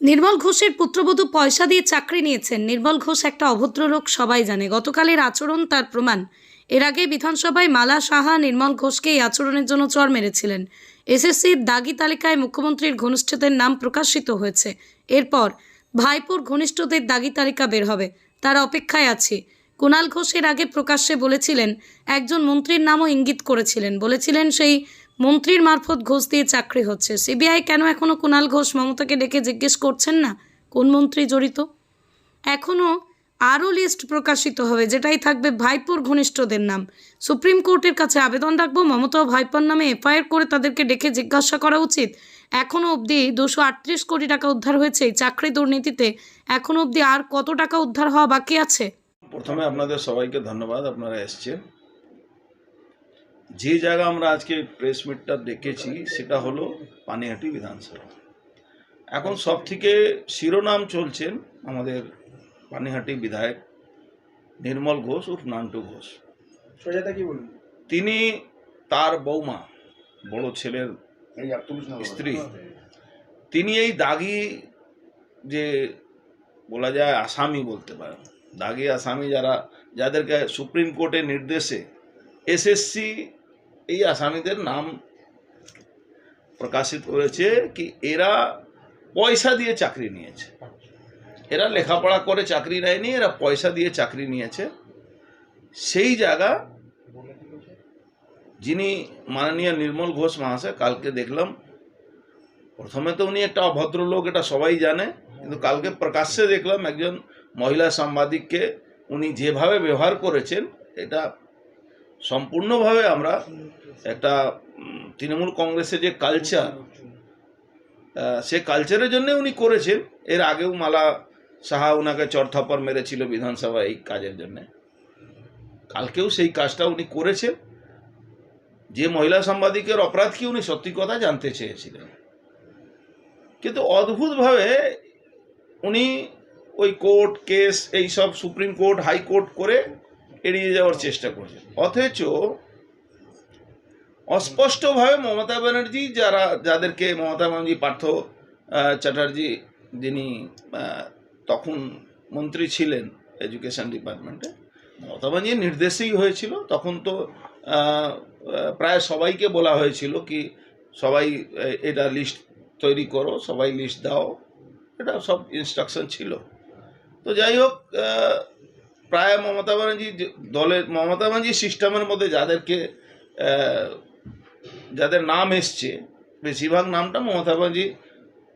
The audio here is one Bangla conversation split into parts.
নির্মল ঘোষের পুত্রবধূ পয়সা দিয়ে চাকরি নিয়েছেন। নির্মল ঘোষ একটা অভদ্র লোক, সবাই জানে। গতকালের আচরণ তার প্রমাণ। এর আগে বিধানসভায় মালা সাহা নির্মল ঘোষকে এই আচরণের জন্য চর মেরেছিলেন। এসএসসির দাগি তালিকায় মুখ্যমন্ত্রীর ঘনিষ্ঠদের নাম প্রকাশিত হয়েছে। এরপর ভাইপোর ঘনিষ্ঠদের দাগি তালিকা বের হবে। তার অপেক্ষায় আছি। কুণাল ঘোষের আগে প্রকাশ্যে বলেছিলেন, একজন মন্ত্রীর নামও ইঙ্গিত করেছিলেন। বলেছিলেন সেই মন্ত্রীর মারফত ঘোষ দিয়ে চাকরি হচ্ছে। সিবিআই কেন এখনও কুণাল ঘোষ মমতাকে ডেকে জিজ্ঞেস করছেন না? কোন মন্ত্রী জড়িত? এখনও আরও লিস্ট প্রকাশিত হবে, যেটাই থাকবে ভাইপোর ঘনিষ্ঠদের নাম। সুপ্রিম কোর্টের কাছে আবেদন রাখব, মমতা ও ভাইপোর নামে এফআইআর করে তাদেরকে ডেকে জিজ্ঞাসা করা উচিত। এখনও অবধি দুশো আটত্রিশ কোটি টাকা উদ্ধার হয়েছে চাকরি দুর্নীতিতে। এখনও অবধি আর কত টাকা উদ্ধার হওয়া বাকি আছে? প্রথমে আপনাদের সবাইকে ধন্যবাদ, আপনারা এসছেন। যে জায়গা আমরা আজকে প্রেস মিটটা ডেকেছি সেটা হলো পানিহাটি বিধানসভা। এখন সব থেকে শিরোনাম চলছেন আমাদের পানিহাটি বিধায়ক নির্মল ঘোষ উর্ফ নান্টু ঘোষ। সোজাটা কি বলুন? তিনি তার বৌমা বড় ছেলের স্ত্রী। তিনি এই দাগি যে বলা যায় আসামি বলতে পারেন দাগি আসামি যারা যাদেরকে সুপ্রিম কোর্টের নির্দেশে এসএসসি এই আসামিদের নাম প্রকাশিত করেছে কি এরা পয়সা দিয়ে চাকরি নিয়েছে। এরা লেখাপড়া করে চাকরি নেয়নি, এরা পয়সা দিয়ে চাকরি নিয়েছে। সেই জায়গা যিনি মাননীয় নির্মল ঘোষ মহাশয়, কালকে দেখলাম। প্রথমে তো উনি একটা অভদ্র লোক এটা সবাই জানে, কিন্তু কালকে প্রকাশ্যে দেখলাম একজন মহিলা সাংবাদিককে উনি যেভাবে ব্যবহার করেছেন, এটা সম্পূর্ণভাবে আমরা একটা তৃণমূল কংগ্রেসের যে কালচার সে কালচারের জন্য উনি করেছেন। এর আগেও মালা সাহা ওনাকে চরথাপর মেরেছিল বিধানসভা এই কাজের জন্য। কালকেও সেই কাজটা উনি করেছেন। যে মহিলা সাংবাদিকের অপরাধ কি উনি সত্যি কথা জানতে চেয়েছিলেন? কিন্তু অদ্ভুতভাবে উনি ওই কোর্ট কেস এই সব সুপ্রিম কোর্ট, হাইকোর্ট করে এড়িয়ে যাওয়ার চেষ্টা করছেন। অথচ অস্পষ্টভাবে মমতা ব্যানার্জি যারা, যাদেরকে মমতা ব্যানার্জি, পার্থ চ্যাটার্জি যিনি তখন মন্ত্রী ছিলেন এডুকেশন ডিপার্টমেন্টে, মমতা ব্যানার্জির নির্দেশেই হয়েছিল। তখন তো প্রায় সবাইকে বলা হয়েছিল কি, সবাই এটা লিস্ট তৈরি করো, সবাই লিস্ট দাও। এটা সব ইনস্ট্রাকশন ছিল। তো যাই হোক প্রায় মমতা ব্যানার্জি দলের, মমতা ব্যানার্জি সিস্টেমের মধ্যে যাদেরকে যাদের নাম এসছে, বেশিরভাগ নামটা মমতা ব্যানার্জি,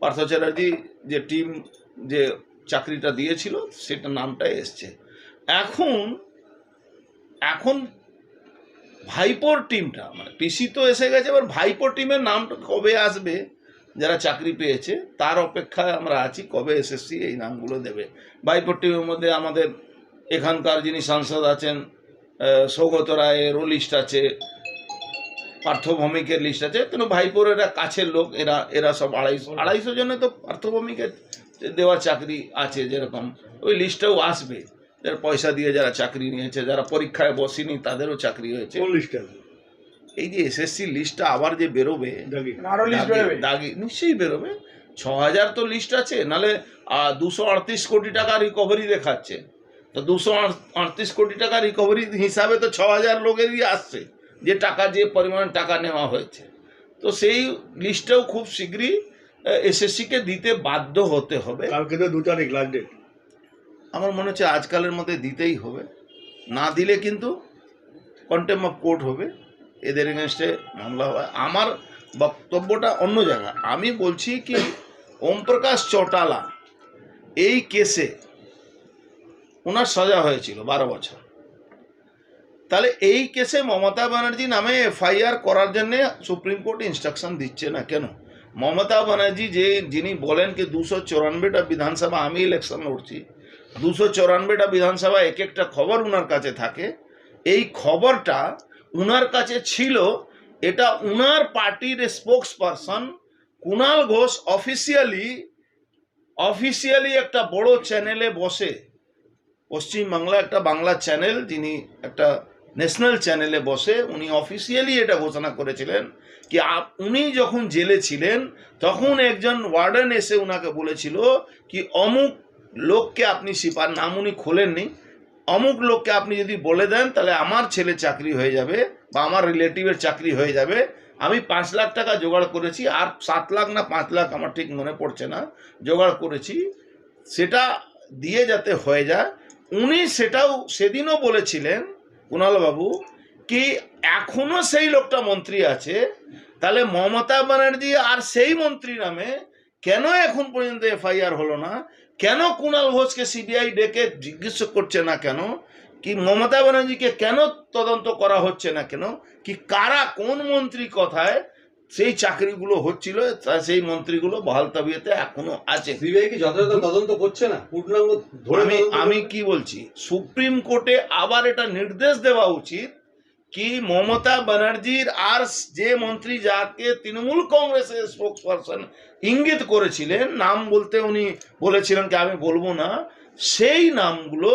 পার্থ চ্যাটার্জি যে টিম যে চাকরিটা দিয়েছিল, সেটা নামটা এসছে। এখন এখন ভাইপোর টিমটা মানে পিসি তো এসে গেছে, এবার ভাইপোর টিমের নামটা কবে আসবে, যারা চাকরি পেয়েছে, তার অপেক্ষায় আমরা আছি, কবে এসএসসি এই নামগুলো দেবে। ভাইপোর টিমের মধ্যে আমাদের এখানকার যিনি সাংসদ আছেন সৌগত রায়েরও লিস্ট আছে পার্থভৌমিকের লিস্ট আছে কিন্তু ভাইপোর এরা কাছের লোক এরা এরা সব আড়াইশো আড়াইশো জনে তো পার্থ ভৌমিকের দেওয়া চাকরি আছে যেরকম ওই লিস্টেও আসবে। যারা পয়সা দিয়ে যারা চাকরি নিয়েছে যারা পরীক্ষায় বসেনি তাদেরও চাকরি হয়েছে। এই যে এসএসসি লিস্টটা আবার যে বেরোবে দাগি। আরও লিস্ট বেরোবে? দাগি নিশ্চয়ই বেরোবে। ছ হাজার তো লিস্ট আছে নালে দুশো আটত্রিশ কোটি টাকা রিকভারি দেখাচ্ছে। তো দুশো আটত্রিশ কোটি টাকা রিকভারি হিসাবে তো ছ হাজার লোকেরই আসছে। যে টাকা যে পরিমাণ টাকা নেওয়া হয়েছে। তো সেই লিস্টটাও খুব শীঘ্রই এসএসসিকে দিতে বাধ্য হতে হবে। কালকে তো দু তারিখ লাস্ট ডেট আমার মনে হচ্ছে আজকালের মধ্যে দিতেই হবে। না দিলে কিন্তু কন্টেম অফ কোর্ট হবে। এদের এগেনস্টে মামলা হবে আমার বক্তব্যটা অন্য জায়গা আমি বলছি কি ওম প্রকাশ চৌটালা এই কেসে ওনার সাজা হয়েছিল বারো বছর। তাহলে এই কেসে মমতা ব্যানার্জি নামে এফআইআর করার জন্যে সুপ্রিম কোর্ট ইনস্ট্রাকশন দিচ্ছে না কেন? মমতা ব্যানার্জি যে যিনি বলেন কি দুশো চৌরানব্বইটা বিধানসভা, আমি ইলেকশন লড়ছি, দুশো চৌরানব্বইটা বিধানসভা এক একটা খবর উনার কাছে থাকে। এই খবরটা উনার কাছে ছিল, এটা উনার পার্টির spokesperson Kunal Ghosh officially officially একটা বড় চ্যানেলে বসে পশ্চিমবাংলা একটা বাংলা চ্যানেল যিনি একটা ন্যাশনাল চ্যানেলে বসে উনি অফিসিয়ালি এটা ঘোষণা করেছিলেন কি উনি যখন জেলে ছিলেন, তখন একজন ওয়ার্ডেন এসে উনাকে বলেছিল কি অমুক লোককে আপনি সিপার, নাম উনি খোলেননি, অমুক লোককে আপনি যদি বলে দেন তাহলে আমার ছেলে চাকরি হয়ে যাবে বা আমার রিলেটিভের চাকরি হয়ে যাবে, আমি পাঁচ লাখ টাকা জোগাড় করেছি, আর সাত লাখ না পাঁচ লাখ আমার ঠিক মনে পড়ছে না, জোগাড় করেছি, সেটা দিয়ে যাতে হয়ে যায় উনি সেটাও সেদিনও বলেছিলেন কুণালবাবু কি এখনও সেই লোকটা মন্ত্রী আছে? তাহলে মমতা ব্যানার্জি আর সেই মন্ত্রী নামে কেন এখন পর্যন্ত এফআইআর হলো না? কেন কুণাল ঘোষকে সিবিআই ডেকে জিজ্ঞেস করছে না কেন? কি মমতা ব্যানার্জিকে কেন তদন্ত করা হচ্ছে না কেন? কি কারা কোন মন্ত্রী কথায়? সেই চাকরিগুলো হচ্ছিল সেই মন্ত্রীগুলো বহাল তবিয়তে এখনও আছে। সিবিআই কি যথাযথ তদন্ত করছে না? পূর্ণাঙ্গ ধরে আমি আমি কি বলছি? সুপ্রিম কোর্টে আবার এটা নির্দেশ দেওয়া উচিত কি মমতা ব্যানার্জির আর যে মন্ত্রী যাকে তৃণমূল কংগ্রেসের স্পোক্স পারসন ইঙ্গিত করেছিলেন নাম বলতে উনি বলেছিলেন কি আমি বলব না সেই নামগুলো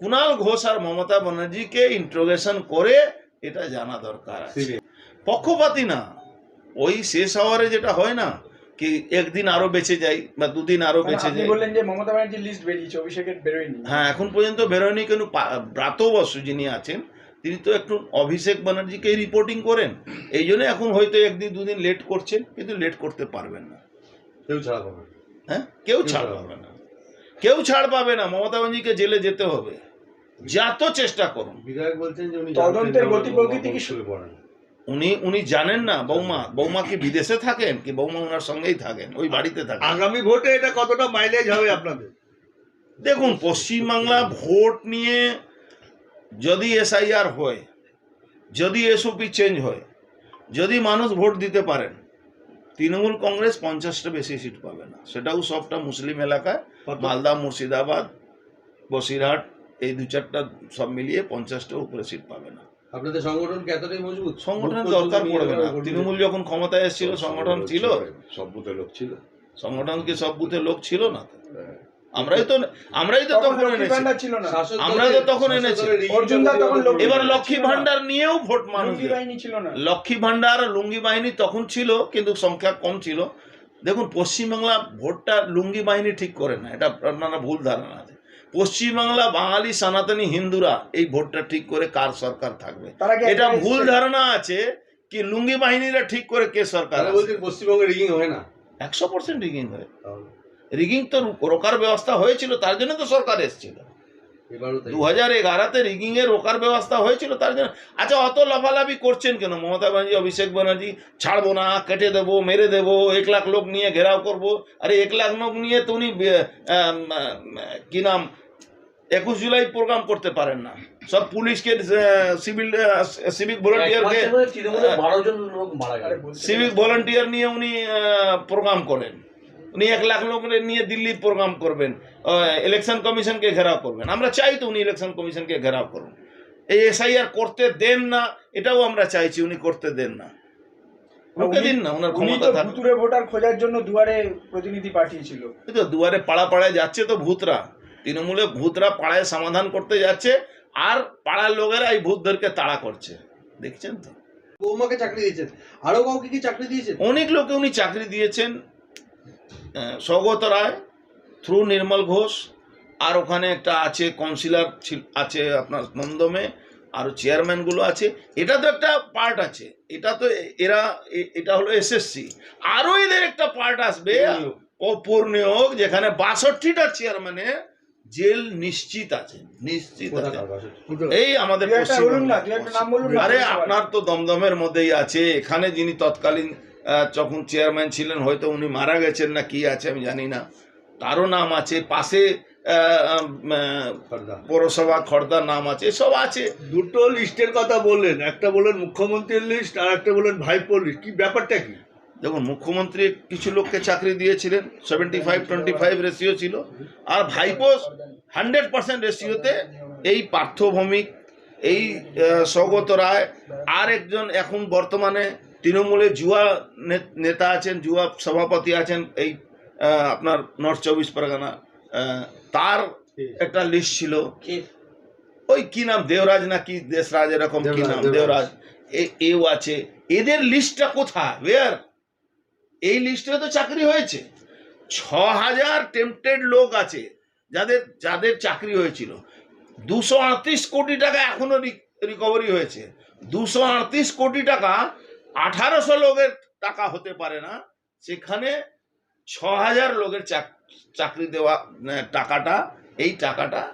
কুণাল ঘোষ আর মমতা ব্যানার্জিকে ইন্ট্রোগেশন করে এটা জানা দরকার আছে। পক্ষপাতি না। ওই শেষ আওয়ারে যেটা হয় না কি একদিন আরও বেঁচে যাই বা দুদিন আরও বেঁচে যাই। বললেন যে মমতা ব্যানার্জির লিস্ট বেরিয়েছে অভিষেকের বেরোয়নি। হ্যাঁ এখন পর্যন্ত বেরোয়নি কিন্তু পা- ব্রাত বসু যিনি আছেন তিনি তো একটু অভিষেক ব্যানার্জিকেই রিপোর্টিং করেন। এই জন্য এখন হয়তো একদিন দুদিন লেট করছেন কিন্তু লেট করতে পারবেন না। কেউ ছাড়া পাবে না। হ্যাঁ? কেউ ছাড় পাবে না। কেউ ছাড় পাবে না মমতা ব্যানার্জিকে জেলে যেতে হবে। যত চেষ্টা করুন। বিধায়ক বলছেন যে উনি তদন্তের গতি প্রকৃতি কি শুরু করেন। উনি উনি জানেন না বৌমা বৌমা কি বিদেশে থাকেন কি বৌমা ওনার সঙ্গেই থাকেন ওই বাড়িতে থাকেন? আগামী ভোটে এটা কতটা মাইলেজ হবে আপনাদের? দেখুন পশ্চিমবাংলা ভোট নিয়ে যদি এসআইআর হয় যদি এসওপি চেঞ্জ হয় যদি মানুষ ভোট দিতে পারেন তৃণমূল কংগ্রেস পঞ্চাশটা বেশি সিট পাবে না। সেটাও সবটা মুসলিম এলাকায় মালদা মুর্শিদাবাদ বসিরহাট এই দু চারটা সব মিলিয়ে পঞ্চাশটা উপরে সিট পাবে না। আপনাদের সংগঠন কি এতটাই মজবুত? সংগঠনের দরকার পড়বে না। তৃণমূল যখন ক্ষমতায় এসেছিল সংগঠন ছিল। সব বুথে লোক ছিল। সংগঠন কি সব বুথে লোক ছিল না? আমরাই তো আমরাই তো তখন লক্ষ্মী এনেছি। তো তখন এনেছি। এবার লক্ষ্মী ভান্ডার নিয়েও ভোট মানুষ লুঙ্গি বাহিনী লক্ষ্মী ভান্ডার লুঙ্গি বাহিনী তখন ছিল কিন্তু সংখ্যা কম ছিল। দেখুন পশ্চিমবাংলা ভোটটা লুঙ্গি বাহিনী ঠিক করে না। এটা আপনারা ভুল ধারণা আছে। পশ্চিমবাংলা বাঙালি সনাতনী হিন্দুরা এই ভোটটা ঠিক করে কার সরকার থাকবে? তারা এটা ভুল ধারণা আছে কি লুঙ্গি বাহিনীরা ঠিক করে কে সরকার পশ্চিমবঙ্গে রিগিং হয় না। একশো পার্সেন্ট রিগিং হয়। রিগিং তো রোকার ব্যবস্থা হয়েছিল তার জন্য তো সরকার এসেছিল। দু হাজার এগারোতে রিগিং এর রোকার ব্যবস্থা হয়েছিল তার জন্য আচ্ছা অত লাফালাফি করছেন কেন? মমতা ব্যানার্জি অভিষেক ব্যানার্জি ছাড়বো না কেটে দেবো মেরে দেবো এক লাখ লোক নিয়ে ঘেরাও করব। আরে এক লাখ লোক নিয়ে তো উনি কি নাম? একুশ জুলাই প্রোগ্রাম করতে পারেন না। সব পুলিশকে সিভিল সিভিক ভলেন্টিয়ারকে বারো জন লোক মারা গেল। আরে বলতে সিভিক ভলেন্টিয়ার নিয়ে উনি প্রোগ্রাম করেন। উনি এক লাখ লোক নিয়ে দিল্লি প্রোগ্রাম করবেন। ইলেকশন কমিশনকে ঘেরাও করবেন। আমরা চাই তো উনি ইলেকশন কমিশনকে ঘেরাও করুন। এই এসআইআর করতে দেন না এটাও আমরা চাইছি উনি করতে দেন না। রুখে দিন না ওনার ক্ষমতা তো ভোটার খোঁজার জন্য দুয়ারে প্রতিনিধি পাঠিয়েছিল। তো দুয়ারে পাড়া পাড়ায় যাচ্ছে তো ভূতরা। তৃণমূলে ভূতরা পাড়ায় সমাধান করতে যাচ্ছে আর পাড়ার লোকেরা এই ভূতদেরকে তাড়া করছে। দেখছেন তো? বৌমাকে চাকরি দিয়েছেন। আরও কাউকে কি চাকরি দিয়েছেন? অনেক লোকে উনি চাকরি দিয়েছেন। সৌগত রায় থ্রু নির্মল ঘোষ আর ওখানে একটা আছে কাউন্সিলর আছে আপনার নন্দমে আর চেয়ারম্যানগুলো আছে। এটা তো একটা পার্ট আছে। এটা তো এরা এটা হলো এসএসসি। আরও এদের একটা পার্ট আসবে। পূর্ণিয়োগ। যেখানে বাষট্টিটা চেয়ারম্যানে জেল নিশ্চিত আছে নিশ্চিত আছে। এই আমাদের আরে আপনার তো দমদমের মধ্যেই আছে এখানে যিনি তৎকালীন যখন চেয়ারম্যান ছিলেন হয়তো উনি মারা গেছেন না কি আছে আমি জানি না। তারও নাম আছে পাশে পৌরসভা খর্দার নাম আছে সব আছে। দুটো লিস্টের কথা বললেন একটা বললেন মুখ্যমন্ত্রীর লিস্ট আর একটা বললেন ভাইপোর লিস্ট কি ব্যাপারটা কি? দেখুন মুখ্যমন্ত্রী কিছু লোককে চাকরি দিয়েছিলেন seventy five twenty five ratio ছিল আর ভাইপো হান্ড্রেড পার্সেন্ট রেশিওতে এই পার্থভৌমিক এই সৌগত রায় আর একজন এখন বর্তমানে তৃণমূলের জুয়া নেতা আছেন জুয়া সভাপতি আছেন এই আপনার নর্থ চব্বিশ পরগনা আহ, তার একটা লিস্ট ছিল। ওই কি নাম? দেওরাজ না কি দেশরাজ এরকম কি নাম? দেবরাজ। দেওরাজ। এ- এও আছে। এদের লিস্টটা কোথায়? ওয়ার এই লিস্টে তো চাকরি হয়েছে। ছ হাজার টেম্পটেড লোক আছে, যাদের যাদের চাকরি হয়েছিল। দুশো আটত্রিশ কোটি টাকা এখনও রিকভারি হয়েছে। দুশো আটত্রিশ কোটি টাকা আঠারোশো লোকের টাকা হতে পারে না। সেখানে ছ হাজার লোকের চাক- চাকরি দেওয়া টাকাটা, এই টাকাটা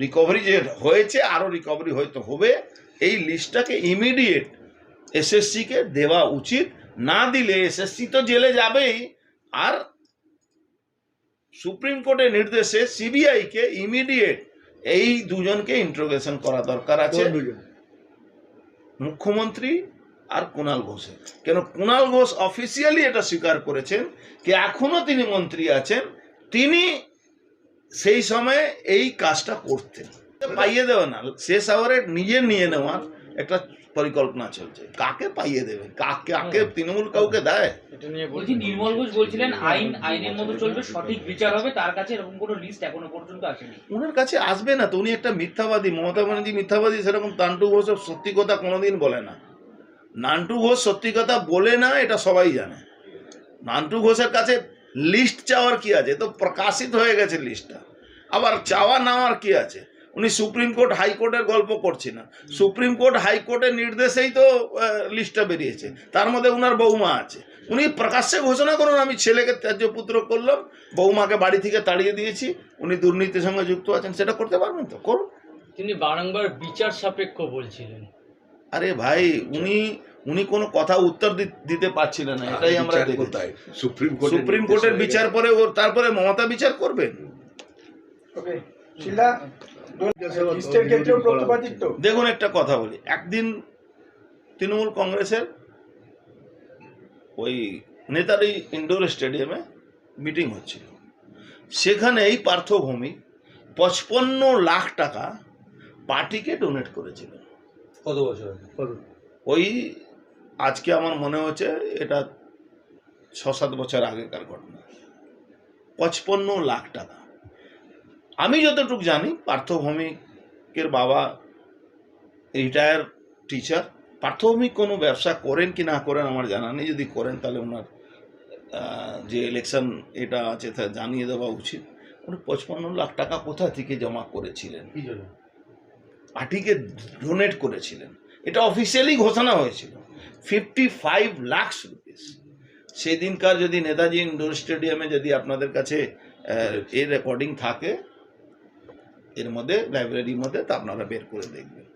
রিকভারি যে হয়েছে আরও রিকভারি হয়তো হবে। এই লিস্টটাকে ইমিডিয়েট এসএসসিকে দেওয়া উচিত। না দিলে এসএসসি তো জেলে যাবেই। আর সুপ্রিম কোর্টের নির্দেশে সিবিআইকে ইমিডিয়েট এই দুজনকে ইন্ট্রোগেশন করা দরকার আছে। মুখ্যমন্ত্রী আর কুণাল ঘোষের। কেন কুণাল ঘোষ অফিসিয়ালি এটা স্বীকার করেছেন যে এখনও তিনি মন্ত্রী আছেন তিনি সেই সময়ে এই কাজটা করতেন। পাইয়ে দেওয়া না শেষ আওয়ারে নিজে নিয়ে নেওয়ার একটা পরিকল্পনা চলছে। কাকে পাইয়ে দেবে কাকে কাকে তৃণমূল কাউকে দেয়? বলছি। নির্মল ঘোষ বলছিলেন আইন আইনের মতো চলবে সঠিক বিচার হবে তার কাছে এরকম কোনো লিস্ট এখনও পর্যন্ত আসেনি। ওনার কাছে আসবে না তো উনি একটা মিথ্যাবাদী মমতা ব্যানার্জি মিথ্যাবাদী সেরকম তান্টু ঘোষ সত্যি কথা কোনোদিন বলে না। নান্টু ঘোষ সত্যি কথা বলে না এটা সবাই জানে। নান্টু ঘোষের কাছে লিস্ট চাওয়ার কি আছে? তো প্রকাশিত হয়ে গেছে লিস্টটা আবার চাওয়া নেওয়ার কি আছে? উনি সুপ্রিম কোর্ট হাইকোর্টের গল্প করছি না সুপ্রিম কোর্ট হাইকোর্টের নির্দেশেই তো লিস্টটা বেরিয়েছে। তার মধ্যে উনার বৌমা আছে। উনি প্রকাশ্যে ঘোষণা করুন আমি ছেলেকে ত্যায্য পুত্র করলাম বৌমাকে বাড়ি থেকে তাড়িয়ে দিয়েছি উনি দুর্নীতির সঙ্গে যুক্ত আছেন সেটা করতে পারবেন তো? করুন। তিনি বারংবার বিচার সাপেক্ষ বলছিলেন। আরে ভাই উনি উনি কোনো কথা উত্তর দি- দিতে পারছিলেন না এটাই আমরা কোথায়? সুপ্রিম কোর্টের সুপ্রিম কোর্টের বিচার পরে ওর তারপরে মমতা বিচার করবেন? ওকে দেখুন একটা কথা বলি। একদিন তৃণমূল কংগ্রেসের ওই নেতাজি ইন্ডোর স্টেডিয়ামে মিটিং হচ্ছিল। সেখানে এই পার্থভূমি পঁচপন্ন লাখ টাকা পার্টিকে ডোনেট করেছিল। কত বছর ওই আজকে আমার মনে হচ্ছে এটা ছ সাত বছর আগেকার ঘটনা। পঁচপন্ন লাখ টাকা। আমি যতটুকু জানি পার্থভৌমিকের বাবা রিটায়ার টিচার পার্থভৌমিক কোনো ব্যবসা করেন কি না করেন আমার জানা নেই। যদি করেন তাহলে ওনার যে ইলেকশন এটা আছে তা জানিয়ে দেওয়া উচিত। উনি পঁচপন্ন লাখ টাকা কোথা থেকে জমা করেছিলেন? পার্টিকে ডোনেট করেছিলেন। এটা অফিসিয়ালি ঘোষণা হয়েছিল। ফিফটি ফাইভ লাখস রুপিস সেদিনকার যদি নেতাজি ইন্ডোর স্টেডিয়ামে যদি আপনাদের কাছে এর রেকর্ডিং থাকে এর মধ্যে লাইব্রেরির মধ্যে তা আপনারা বের করে দেখবেন।